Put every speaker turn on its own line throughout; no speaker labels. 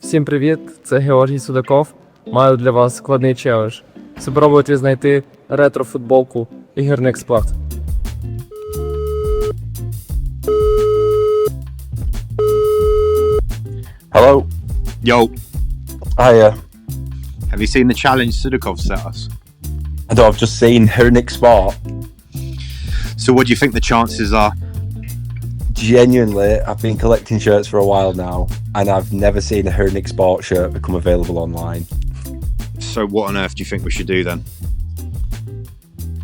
Всім привіт! Це Георгій Судаков. Маю для вас складний челендж. Спробуйте знайти ретро-футболку ігорних спорт.
Hello.
Yo,
Hiya.
have you seen the challenge Sudakov set us?
I know I've just seen Hernick Sport.
So, what do you think the chances are?
Genuinely, I've been collecting shirts for a while now, and I've never seen a Hernick Sport shirt become available online.
So, what on earth do you think we should do then?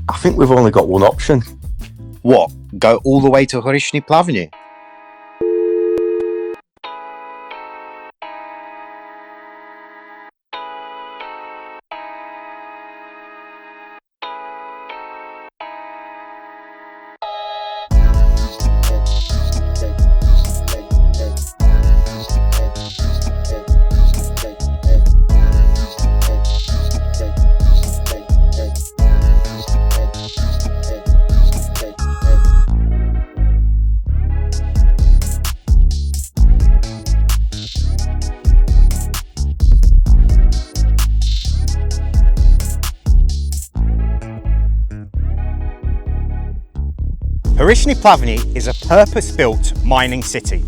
I think we've only got one option.
What? Go all the way to Horishny Plavny?
Horishny Plavny is a purpose-built mining city,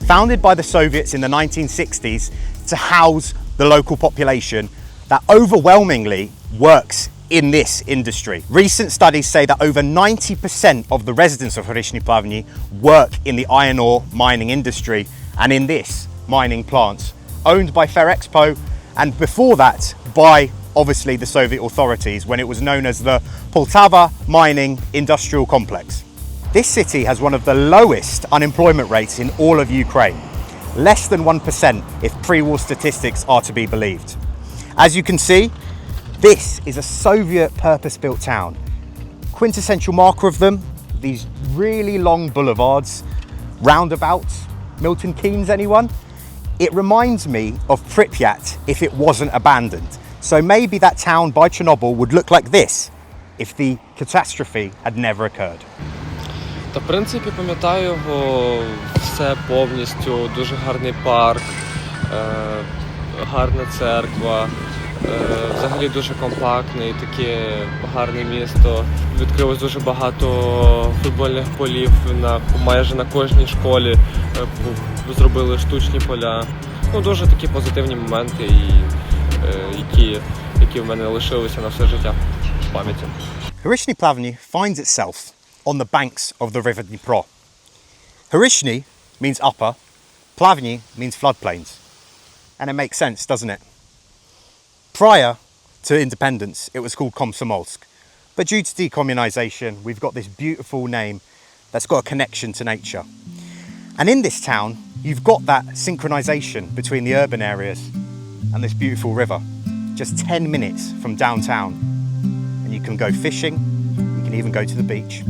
founded by the Soviets in the 1960s to house the local population that overwhelmingly works in this industry. Recent studies say that over 90% of the residents of Horishny Plavny work in the iron ore mining industry and in this mining plant, owned by Ferrexpo and before that by obviously the Soviet authorities when it was known as the Poltava Mining Industrial Complex. This city has one of the lowest unemployment rates in all of Ukraine, less than 1% if pre war statistics are to be believed. As you can see, this is a Soviet purpose built town. Quintessential marker of them, these really long boulevards, roundabouts, Milton Keynes, anyone? It reminds me of Pripyat if it wasn't abandoned. So maybe that town by Chernobyl would look like this if the catastrophe had never occurred.
Та в принципі пам'ятаю його все повністю. Дуже гарний парк, е, гарна церква. Е, взагалі дуже компактний, таке гарне місто. Відкрилось дуже багато футбольних полів на майже на кожній школі. Е, зробили штучні поля. Ну дуже такі позитивні моменти, і, які, які в мене лишилися на все життя в пам'яті.
Horishny Plavny finds itself on the banks of the river Dnipro. Horishny means upper, Plavny means floodplains. And it makes sense, doesn't it? Prior to independence, it was called Komsomolsk. But due to decommunization, we've got this beautiful name that's got a connection to nature. And in this town, you've got that synchronization between the urban areas and this beautiful river. Just 10 minutes from downtown, and you can go fishing, you can even go to the beach.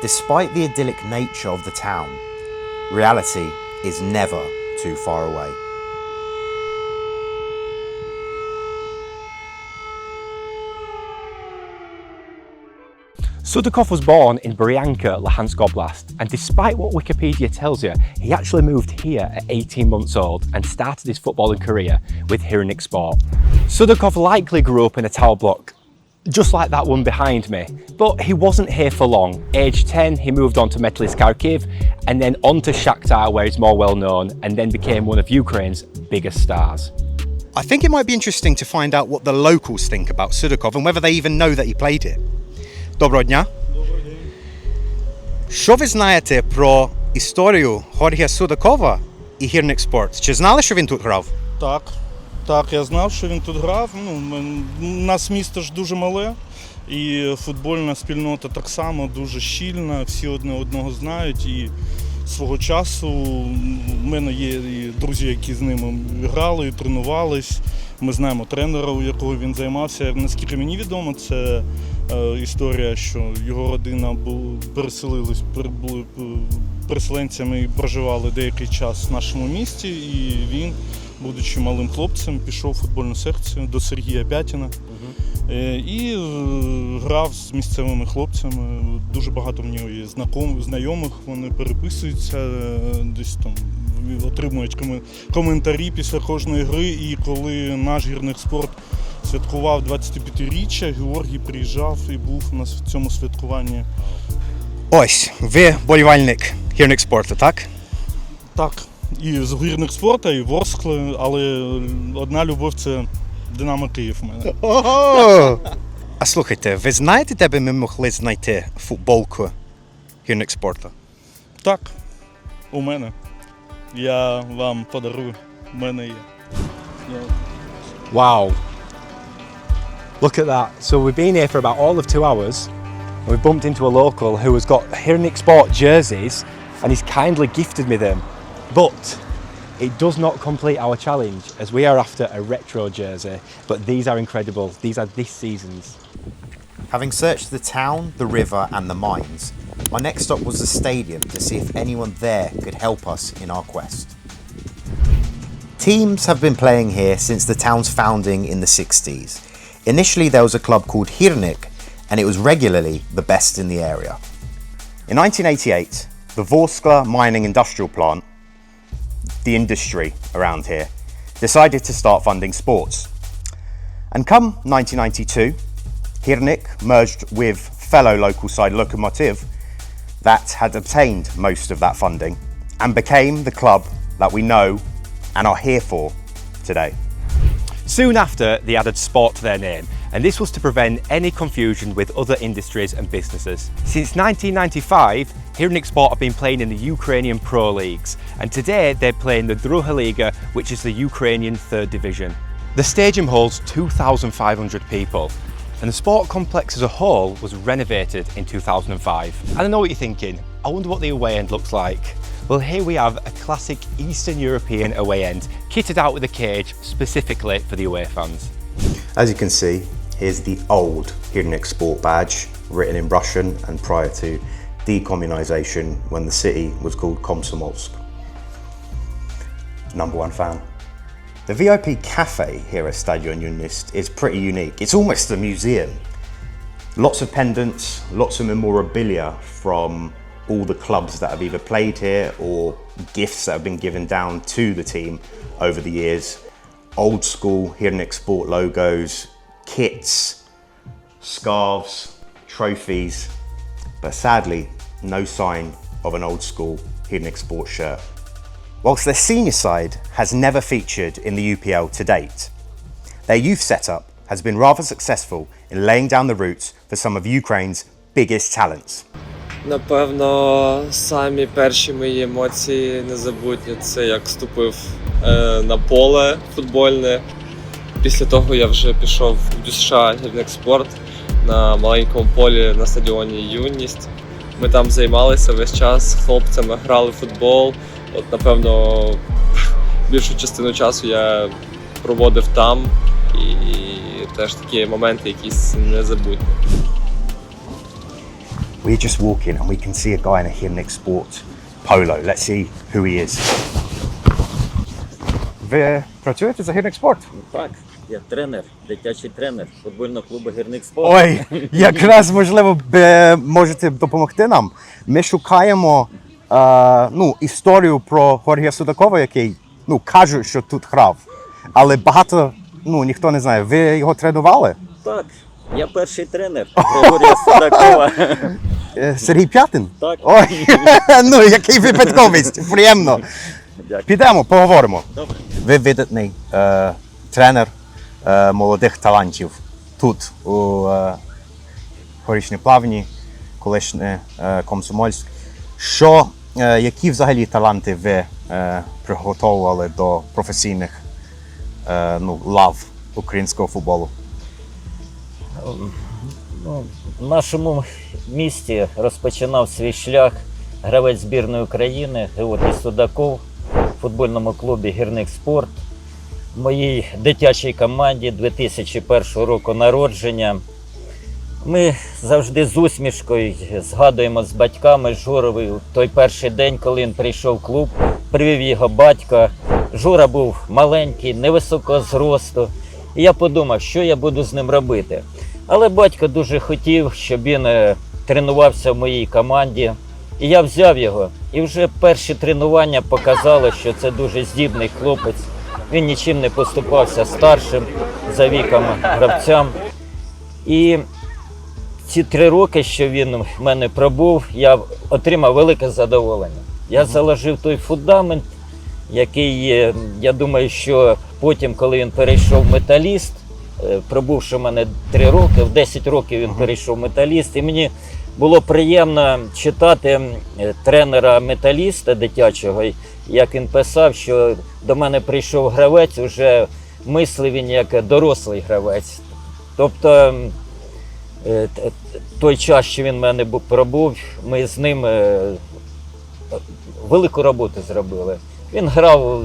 Despite the idyllic nature of the town, reality is never too far away.
Sudakov was born in Bryanka, Luhansk Oblast, and despite what Wikipedia tells you, he actually moved here at 18 months old and started his footballing career with Hirinik Sport. Sudakov likely grew up in a tower block just like that one behind me, but he wasn't here for long. Age 10, he moved on to Metalist Kharkiv and then on to Shakhtar, where he's more well known, and then became one of Ukraine's biggest stars.
I think it might be interesting to find out what the locals think about Sudakov and whether they even know that he played it. Доброго дня. Що ви знаєте про історію Хоргія Судакова і Гірник Спорт? Чи знали, що він тут грав?
Так, так, я знав, що він тут грав. Ну, у нас місто ж дуже мале, і футбольна спільнота так само дуже щільна, всі одне одного знають. І свого часу. У мене є і друзі, які з ними грали, і тренувались. Ми знаємо тренера, у якого він займався. Наскільки мені відомо, це е, історія, що його родина бу- переселились, пер- були е, переселенцями і проживали деякий час в нашому місті. І він, будучи малим хлопцем, пішов у футбольну секцію до Сергія Пятіна. Е, І е, грав з місцевими хлопцями. Дуже багато в нього є знайомих, вони переписуються, е, десь там отримують коментарі після кожної гри. І коли наш гірник спорт святкував 25-річчя, Георгій приїжджав і був у нас в цьому святкуванні.
Ось, ви болівальник гірник спорту, так?
Так, і з гірник спорту, і Ворскли, але одна любов це Динамо Київ в мене.
О! А слухайте, ви знаєте, де би ми могли знайти футболку гірник спорту?
Так, у мене. Я вам подарую. У мене є. Я-
Wow. Look at that. So we've been here for about all of two hours and we bumped into a local who has got Hirnik Sport jerseys and he's kindly gifted me them. But it does not complete our challenge as we are after a retro jersey. But these are incredible. These are this season's.
Having searched the town, the river, and the mines, our next stop was the stadium to see if anyone there could help us in our quest. Teams have been playing here since the town's founding in the 60s. Initially, there was a club called Hirnik, and it was regularly the best in the area.
In 1988, the Vorskla mining industrial plant, the industry around here, decided to start funding sports. And come 1992, Hirnik merged with fellow local side Lokomotiv that had obtained most of that funding and became the club that we know and are here for today.
Soon after, they added sport to their name, and this was to prevent any confusion with other industries and businesses. Since 1995, Hirnik Sport have been playing in the Ukrainian Pro Leagues, and today they're playing the Druha Liga, which is the Ukrainian third division. The stadium holds 2,500 people, and the sport complex as a whole was renovated in 2005. And I know what you're thinking, I wonder what the away end looks like. Well, here we have a classic Eastern European away end, kitted out with a cage specifically for the away fans.
As you can see, here's the old Hirnik Sport badge, written in Russian and prior to decommunization when the city was called Komsomolsk. Number one fan. The VIP cafe here at Stadion Unist is pretty unique. It's almost a museum. Lots of pendants, lots of memorabilia from all the clubs that have either played here or gifts that have been given down to the team over the years. Old school Hirnik Sport logos, kits, scarves, trophies, but sadly, no sign of an old school Hirnik Sport shirt. Whilst their senior side has never featured in the UPL to date, their youth setup has been rather successful in laying down the roots for some of Ukraine's biggest talents.
Напевно, самі перші мої емоції незабутні це як вступив е, на поле футбольне. Після того я вже пішов в ДЮСШ Гірник Спорт На маленькому полі на стадіоні Юність. Ми там займалися весь час з хлопцями, грали в футбол. От, напевно, більшу частину часу я проводив там. І теж такі моменти якісь незабутні.
We're just walking and we can see a guy in a Hirnik Sport polo. Let's see who he is. Ви працюєте за Hirnik Sport?
Так, я тренер, дитячий тренер футбольного клубу Гірник Спорт.
Ой, якраз можливо б можете допомогти нам. Ми шукаємо е, ну, історію про Горгія Судакова, який ну, кажуть, що тут грав. Але багато ну, ніхто не знає. Ви його тренували?
Так, я перший тренер Григорія Судакова.
Е, Сергій П'ятин?
Так.
Ой, ну який випадковість, приємно.
Дякую.
Підемо, поговоримо.
Добре.
Ви видатний е, тренер е, молодих талантів тут, у е, Горішній Плавні, колишнє е, Комсомольськ. Що, е, які взагалі таланти ви е, приготовували до професійних е, ну, лав українського футболу?
Ну, в нашому місті розпочинав свій шлях гравець збірної України Георгій Судаков в футбольному клубі Гірник Спорт. Моїй дитячій команді 2001 року народження. Ми завжди з усмішкою згадуємо з батьками Журовою той перший день, коли він прийшов в клуб, привів його батько. Жура був маленький, невисокого зросту. І я подумав, що я буду з ним робити. Але батько дуже хотів, щоб він е, тренувався в моїй команді. І я взяв його. І вже перші тренування показали, що це дуже здібний хлопець. Він нічим не поступався старшим за віком гравцям. І ці три роки, що він в мене пробув, я отримав велике задоволення. Я заложив той фундамент, який, я думаю, що потім, коли він перейшов в металіст, е, пробувши в мене три роки, в 10 років він перейшов в металіст, і мені було приємно читати е, тренера металіста дитячого, як він писав, що до мене прийшов гравець, уже мислив він як дорослий гравець. Тобто е, той час, що він в мене бу- пробув, ми з ним е, велику роботу зробили. Він грав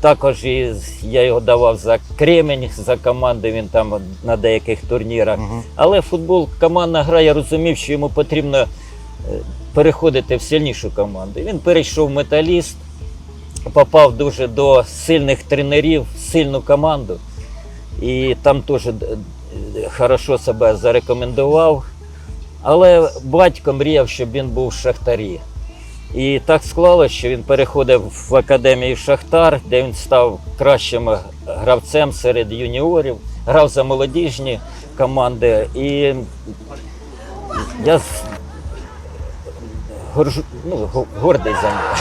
також і я його давав за Кремень, за команди, він там на деяких турнірах. Але футбол, командна гра, я розумів, що йому потрібно е, переходити в сильнішу команду. Він перейшов в металіст, попав дуже до сильних тренерів, сильну команду. І там теж д- хорошо себе зарекомендував. Але батько мріяв, щоб він був в Шахтарі. І так склалося, що він переходив в академію Шахтар, де він став кращим гравцем серед юніорів, грав за молодіжні команди. І я горжу, ну, гордий за нього.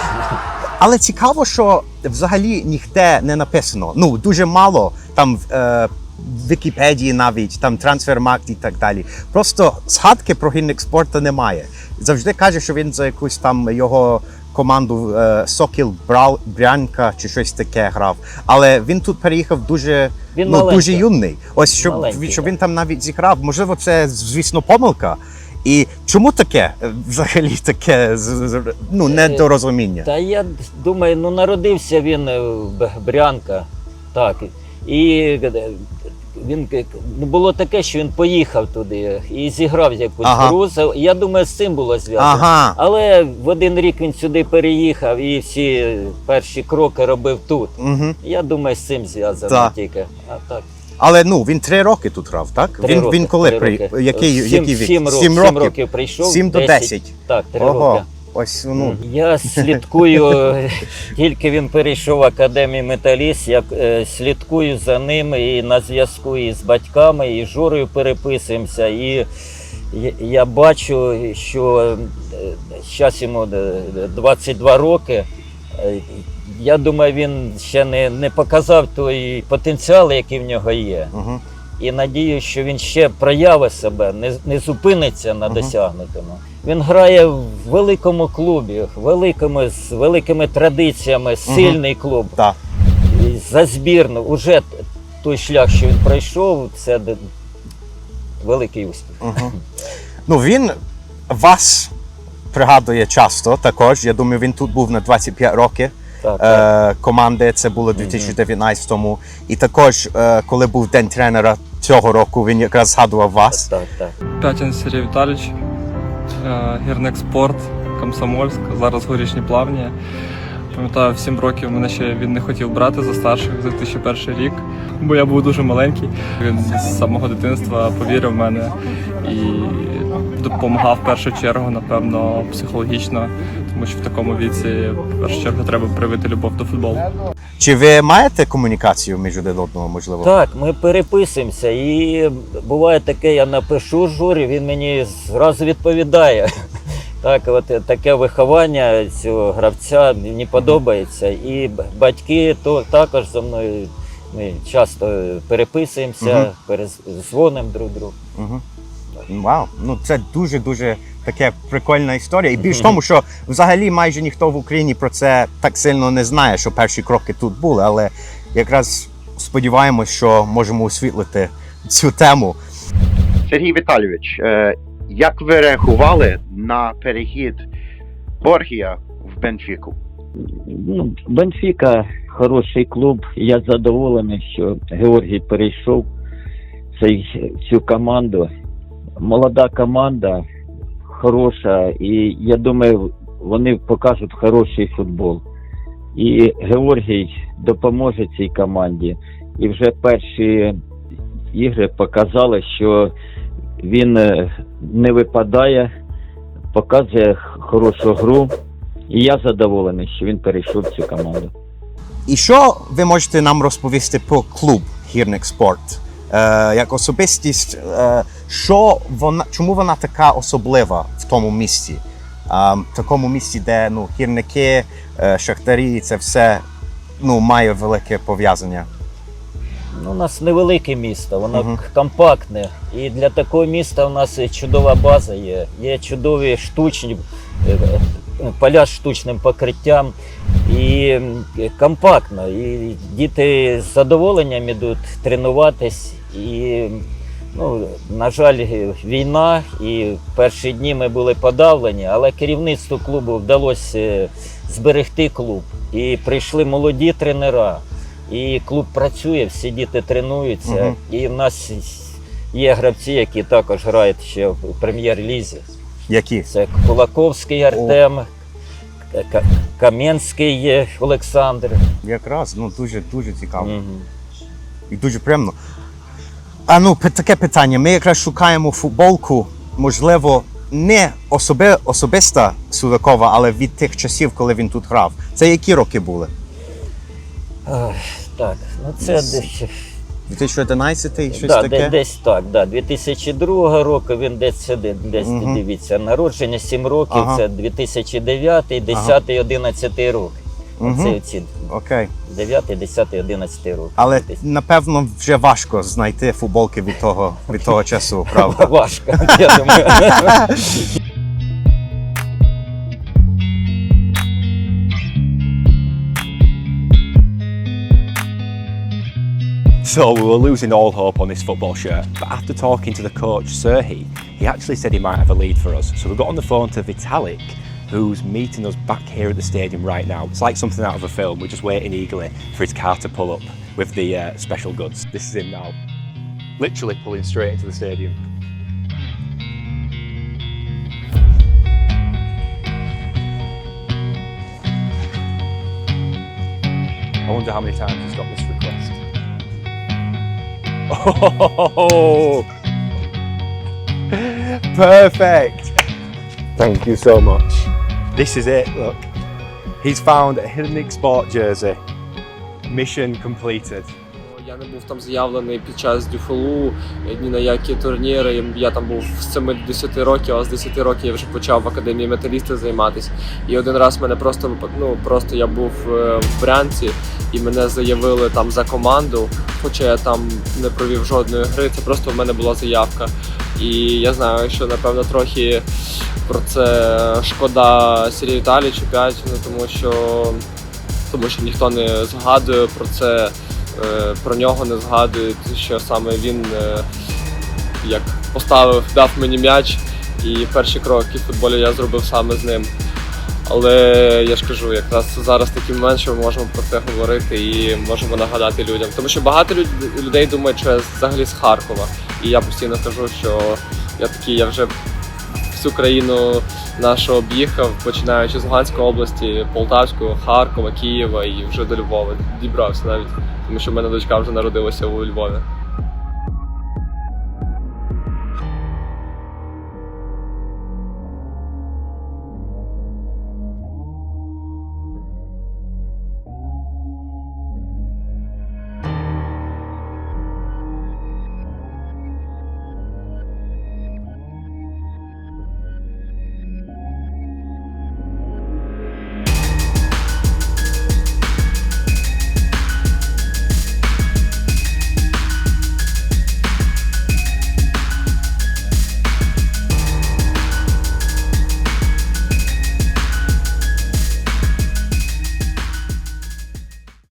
Але цікаво, що взагалі ніде не написано. Ну, дуже мало там в е, Вікіпедії навіть, там трансфермакт і так далі. Просто згадки про гірник спорту немає. Завжди каже, що він за якусь там його команду е, Сокіл Брал, Брянка чи щось таке грав. Але він тут переїхав дуже,
Він
ну,
маленький.
дуже юний. Ось щоб,
Маленький,
щоб він там навіть зіграв. Можливо, це звісно помилка. І чому таке е, взагалі таке ну, недорозуміння?
Та я думаю, ну народився він е, в Брянка. Так. І е, він е, ну, було таке, що він поїхав туди і зіграв якусь
Ага.
гру. Я думаю, з цим було зв'язано.
Ага.
Але в один рік він сюди переїхав і всі перші кроки робив тут.
Угу.
Я думаю, з цим зв'язано
Так.
тільки. А так.
Але ну він три роки тут грав, так?
Три
він
роки,
він коли
три
при
роки.
який,
Сім-
який вік?
Сім, років,
Сім
сім років прийшов.
Сім до
10.
десять.
Так, три
Ого.
роки.
Ось ну.
Я слідкую, тільки він перейшов в академію металіст, я е, слідкую за ним і на зв'язку і з батьками, і з Жорою переписуємося. І я- я бачу, що зараз йому е, 22 роки. Е, Я думаю, він ще не, не показав той потенціал, який в нього є.
Угу.
І надію, що він ще проявить себе, не, не зупиниться на досягнутому. Він грає в великому клубі, великими, з великими традиціями, сильний клуб.
Так.
За збірну. Уже той шлях, що він пройшов, це великий успіх.
Угу. Ну він вас пригадує часто також. Я думаю, він тут був на 25 років.
Так, так.
Е, команди це було в 2019-му. І також, е, коли був день тренера цього року, він якраз згадував вас.
так, так.
П'ятін Сергій Віталійович, е, гірник спорт, Комсомольськ, зараз горішні плавні. Пам'ятаю, в 7 років мене ще він не хотів брати за старших за 2001 рік, бо я був дуже маленький. Він з самого дитинства повірив в мене і допомагав в першу чергу, напевно, психологічно, тому що в такому віці в першу чергу треба привити любов до футболу.
Чи ви маєте комунікацію між один одного, можливо?
Так, ми переписуємося, і буває таке, я напишу журі, він мені зразу відповідає. Так, от таке виховання цього гравця мені подобається. І батьки то також зі мною ми часто переписуємося, перезвонимо друг другу.
Угу. Вау, ну це дуже дуже таке прикольна історія. І більш тому, що взагалі майже ніхто в Україні про це так сильно не знає, що перші кроки тут були. Але якраз сподіваємось, що можемо освітлити цю тему.
Сергій Віталійович, е, як ви реагували на перехід Боргія в Бенфіку.
Ну, Бенфіка хороший клуб. Я задоволений, що Георгій перейшов цей, цю команду. Молода команда, хороша, і я думаю, вони покажуть хороший футбол. І Георгій допоможе цій команді. І вже перші ігри показали, що він е, не випадає, показує хорошу гру. І я задоволений, що він перейшов в цю команду.
І що ви можете нам розповісти про клуб Гірник Спорт? Е, як особистість, е, що вона, чому вона така особлива в тому місті? Е, в такому місті, де ну, гірники, шахтарі, це все ну, має велике пов'язання.
Ну, у нас невелике місто, воно
Мгм.
компактне. І для такого міста у нас чудова база є. Є чудові штучні поля з штучним покриттям. І компактно. І діти з задоволенням ідуть тренуватись. І, ну, на жаль, війна, і перші дні ми були подавлені, але керівництву клубу вдалося е, зберегти клуб. І прийшли молоді тренера. І клуб працює, всі діти тренуються.
Мгм.
І в нас є гравці, які також грають ще в прем'єр-лізі.
Які?
Це Кулаковський Артем, К- Кам'янський Олександр.
Якраз ну, дуже, дуже цікаво.
Мгм.
і дуже приємно. А ну, пи- таке питання. Ми якраз шукаємо футболку, можливо, не особи, особиста Судакова, але від тих часів, коли він тут грав. Це які роки були?
Ах, Так, ну це десь,
2011 щось
да,
таке?
десь так. Да. 2002 року він десь сюди, десь
Мгм.
дивіться. Народження 7 років,
Ага.
це 2009, 10, 11 рок.
Мгм.
Це ці
Окей.
9, 10, 11 роки.
Але напевно вже важко знайти футболки від того, від того часу, правда?
Важко, я думаю.
So we were losing all hope on this football shirt, but after talking to the coach Serhi, he actually said he might have a lead for us. So we got on the phone to Vitalik, who's meeting us back here at the stadium right now. It's like something out of a film. We're just waiting eagerly for his car to pull up with the uh, special goods. This is him now, literally pulling straight into the stadium. I wonder how many times he's got this. Oh, perfect. Thank you so much. This is it. Look, he's found a Hidden Sport jersey. Mission completed.
Я не був там заявлений під час дюфолу, ні на які турніри. Я там був з 7-10 років, а з 10 років я вже почав в академії металіста займатися. І один раз мене просто ну, просто я був е, в Брянці і мене заявили там за команду, хоча я там не провів жодної гри. Це просто в мене була заявка. І я знаю, що напевно трохи про це шкода Сергію Віталійовичу 5, ну тому що тому що ніхто не згадує про це, про нього не згадують, що саме він е, як поставив, дав мені м'яч, і перші кроки в футболі я зробив саме з ним. Але я ж кажу, якраз зараз такий момент, що ми можемо про це говорити і можемо нагадати людям. Тому що багато людей думають, що я взагалі з Харкова. І я постійно кажу, що я такий, я вже всю країну нашу об'їхав, починаючи з Луганської області, Полтавської, Харкова, Києва і вже до Львова. Дібрався навіть, тому що в мене дочка вже народилася у Львові.